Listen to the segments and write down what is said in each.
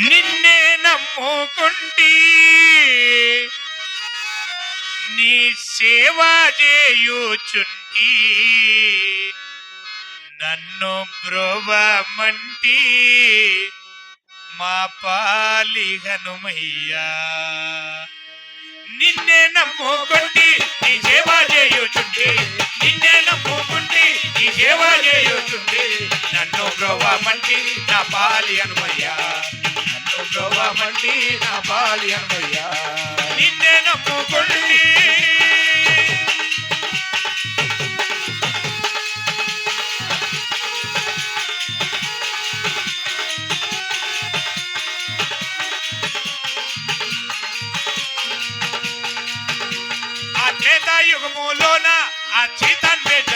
నిన్నే నమ్ముకుంటి నీ సేవ చేయుచుంటి నన్ను బ్రోవమంటి మా పాలి హనుమయ్యా. నిన్నే నమ్ముకుంటి నీ సేవ చేయుచుంటి నిన్నే నమ్ముకుంటి నీ సేవ చేయుచుంటి నన్ను బ్రోవమంటి నా పాలి హనుమయ్యా. బ్రోవమంటి నా పాలి అన్నయ్యా. నిన్నే నమ్ముకుంటి ఆ త్రేతాయుగములోన ఆ సీతాన్వేషణ ఎందు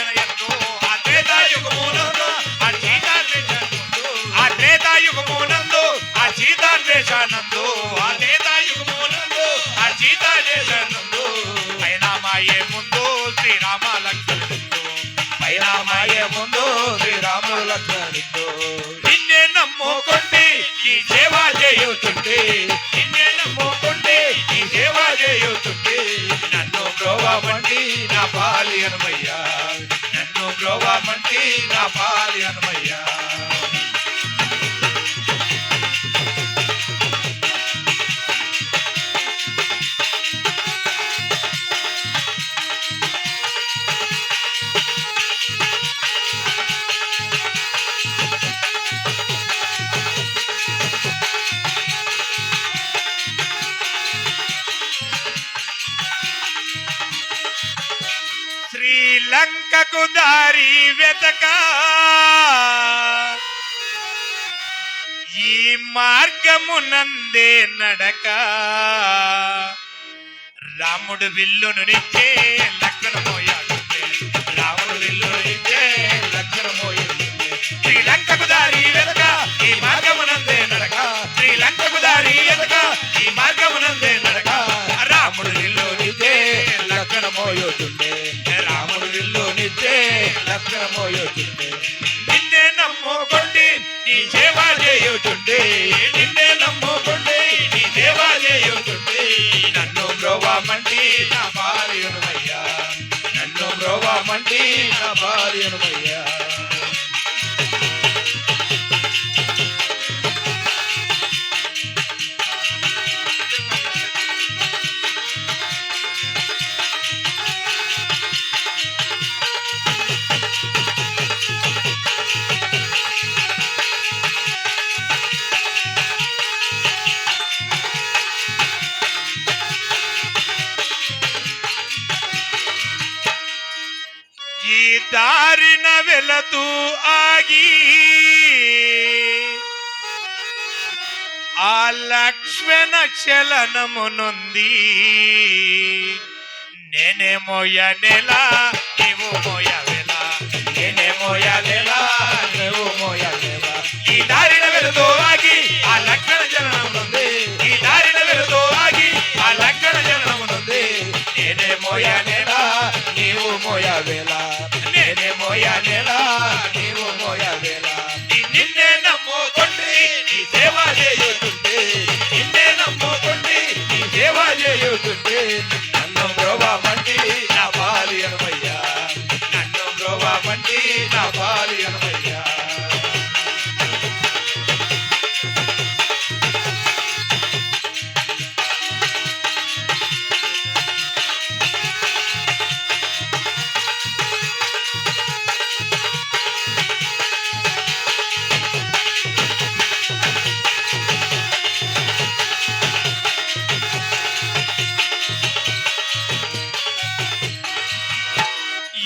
సీతాన్వేషణందు ఆ త్రేతాయుగమునందు ఆ సీతాన్వేషణందు పైనామాయే ముందు శ్రీరామ లక్ష్మణుడు పైరామాయే ముందు శ్రీరాముడు లక్ష్మణుడు నిన్నే నమ్ముకుంటే ఈ సేవ చేయుచుంటే నిన్నే నమ్ముకుంటే ఈ సేవ చేయుచుంటే నన్ను బ్రోవమంటి నా పాలి అన్నయ్యా నన్ను బ్రోవమంటి నా పాలి అన్నయ్యా లంకకు దారి వెతక. ఈ మార్గమునందే నడక. రాముడు విల్లును నిచ్చే లక్షణమోయాడుంటే రాముడు విల్లును నిచ్చే లక్షణమోయింది శ్రీలంకకు దారి వెతక ఈ మార్గమునందే నడక. శ్రీలంకకు దారి వెతక ఈ మార్గమునందే నడక. లక్షణమోయుతుండే నిన్నే నమ్ముకుంటే నీ సేవ చేయుచుంటే నిన్నే నమ్ముకుంటే నీ సేవ చేయుచుంటే నన్ను బ్రోవమంటి నా పాలి అన్నయ్యా నన్ను బ్రోవమంటి నా పాలి అన్నయ్యా దారిన వెళతూ ఆగి ఆ లక్ష్మణ చలనమునుంది నేనే మోయనెలా నీవు మోయవెలా నేనే మోయనెలా నువ్వు మోయాలేవా ఈ దారిన వెళుతూ ఆగి ఆ లక్షణ చలనమునుంది ఈ దారిన వెళుతూ ఆగి ఆ లక్షణ చలనమునుంది నేనే మోయనెలా నీవు మోయావేలా నేనే మోయనెలా నీవు మోయావేలా నిన్నే నమ్ముకుంటే నీ సేవ చేయుతుంటే నిన్నే నమ్ముకుంటే నీ సేవ చేయుతుంటే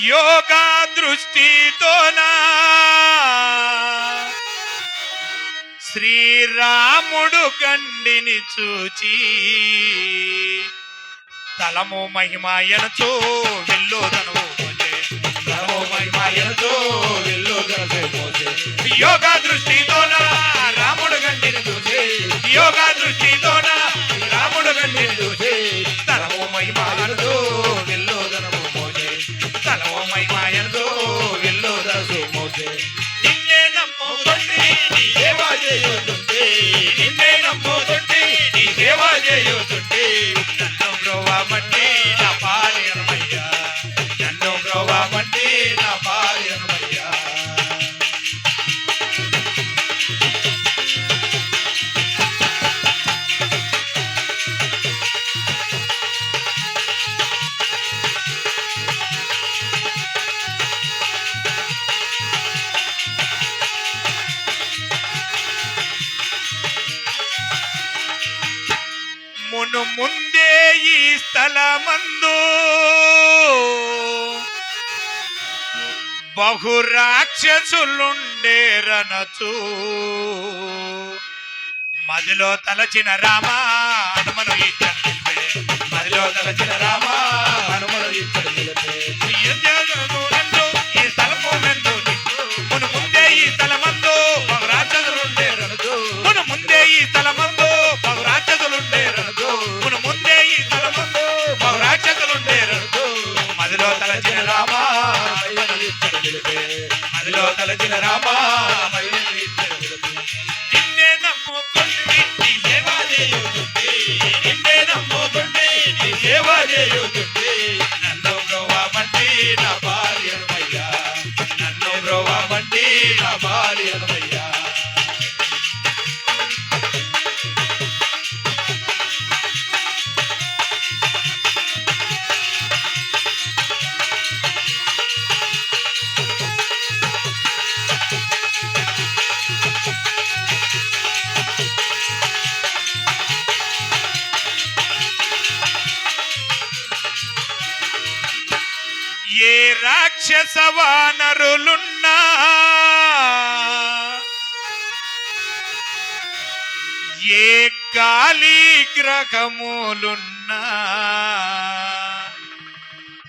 యోగా దృష్టితోనా? శ్రీరాముడు గండిని చూచి తలము మహిమ ఎనచో నమో మహిమాయనతో వెళ్ళు గనసే మోసే యోగా దృష్టితోన? రాముడు గండిని చూచి. యోగా దృష్టితోన? రాముడు గండిని చూచి. ఉందే ఈ స్థలమందు. బహురాక్షసులుండేరనచు మదిలో తలచిన రామా హనుమను ఇచ్చను మదిలో తలచిన రామ మదిలో రామా ఏ రాక్షస వానరులున్నా? ఏ కాళీ గ్రహములున్నా?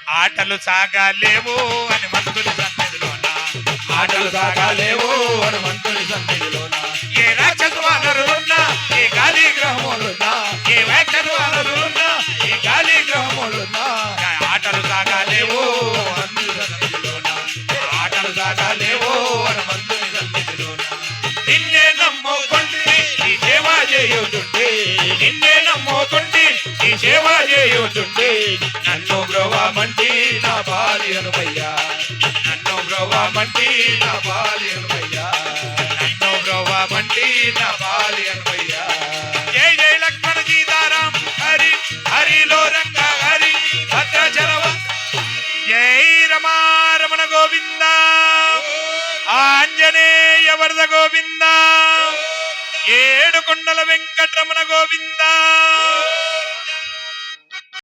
ఆటలు సాగాలేవు అని మంతులు సన్నిధిలోనా? ఆటలు సాగాలేవు మంతులు సన్నిధిలోనా? ఏ రాక్షస వానరులున్నా? ఏ కాళీ గ్రహములున్నా? ఏ రాక్షస వానరులున్నా? ఏ గాలి సేవ నన్ను బ్రోవామంటే నా భార్యను అయ్యా నన్ను బ్రోవామంటే నా భార్యను అయ్యా నన్ను బ్రోవామంటే నా భార్యను అయ్యా జై జై లక్ష్మణ సీతారాం హరి హరిలో రంగ హరి భద్రాచలవ. జై రమా రమణ గోవింద. ఆంజనేయ వరద గోవింద. ఏడు కొండల వెంకటరమణ గోవిందా.